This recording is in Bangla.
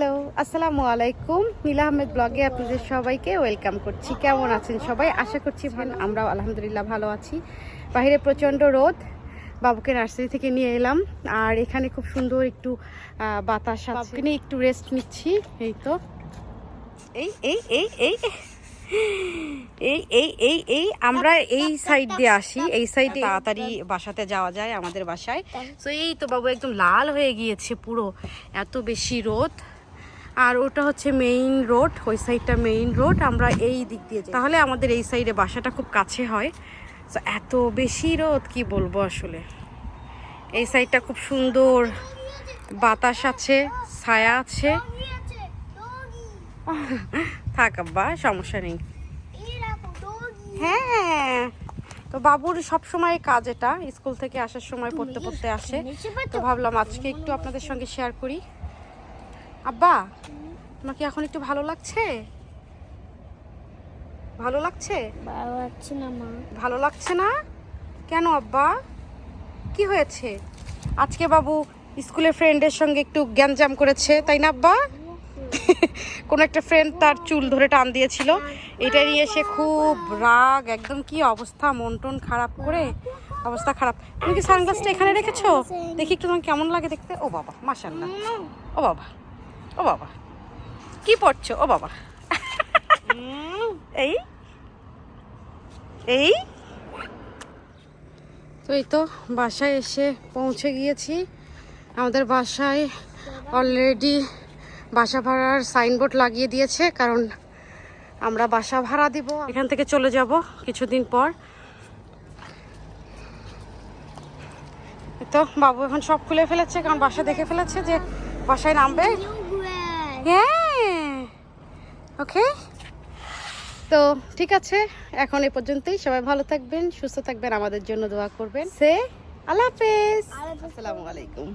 হ্যালো আসসালামু আলাইকুম। মিলা আহমেদ ব্লগে আপনাদের সবাইকে ওয়েলকাম করছি। কেমন আছেন সবাই? আশা করছি ভালো। আমরাও আলহামদুলিল্লাহ ভালো আছি। বাইরে প্রচণ্ড রোদ। বাবুকে নার্সারি থেকে নিয়ে এলাম। আর এখানে খুব সুন্দর একটু বাতাস আছে। একটু রেস্ট নিচ্ছি। এই তো। এই এই এই এই। এই এই এই এই আমরা এই সাইড দিয়ে আসি। এই সাইডে তাড়াতাড়ি বাসাতে যাওয়া যায় আমাদের বাসায়। তো এই তো বাবু একদম লাল হয়ে গিয়েছে পুরো। এত বেশি রোদ। আর ওটা হচ্ছে মেইন রোড ওই সাইডটা মেইন রোড আমরা এই দিক দিয়ে যাই। তাহলে আমাদের এই সাইডে বাসাটা খুব কাছে হয়। তো এত বেশি রোদ, কি বলব আসলে? এই সাইডটা খুব সুন্দর, বাতাস আছে, ছায়া আছে। থাক আব্বা, সমস্যা নেই। হ্যাঁ তো বাবুর সব সময় কাজ এটা, স্কুল থেকে আসার সময় পড়তে পড়তে আসে। তো ভাবলাম আজকে একটু আপনাদের সঙ্গে শেয়ার করি। আব্বা তোমাকে এখন একটু ভালো লাগছে? ভালো লাগছে? ভালো লাগছে না মা। ভালো লাগছে না? কেন আব্বা? কি হয়েছে? আজকে বাবু স্কুলের ফ্রেন্ডের সঙ্গে একটু গ্যাঞ্জাম করেছে তাই না আব্বা? কোন একটা ফ্রেন্ড তার চুল ধরে টান দিয়েছিল। এটা নিয়ে সে খুব রাগ একদম কি অবস্থা মন টন খারাপ করে? অবস্থা খারাপ। তুমি কি সানগ্লাসটা এখানে রেখেছো? দেখি একটু তোমার কেমন লাগে দেখতে। ও বাবা মাশাল্লাহ ও বাবা। ও বাবা। কি পড়ছো? ও বাবা। এই? এই? তো এই তো বাসায় এসে পৌঁছে গিয়েছি। আমাদের বাসায় অলরেডি বাসা ভাড়ার সাইনবোর্ড লাগিয়ে দিয়েছে কারণ আমরা বাসা ভাড়া দিব। এখান থেকে চলে যাব কিছুদিন পর। তো বাবু এখন সব খুলে ফেলেছে কারণ বাসা দেখে ফেলেছে যে বাসায় নামবে। ওকে? তো ঠিক আছে এখন এ পর্যন্তই। সবাই ভালো থাকবেন সুস্থ থাকবেন আমাদের জন্য দোয়া করবেন। সে আল্লাহ হাফেজ। আসসালামু আলাইকুম।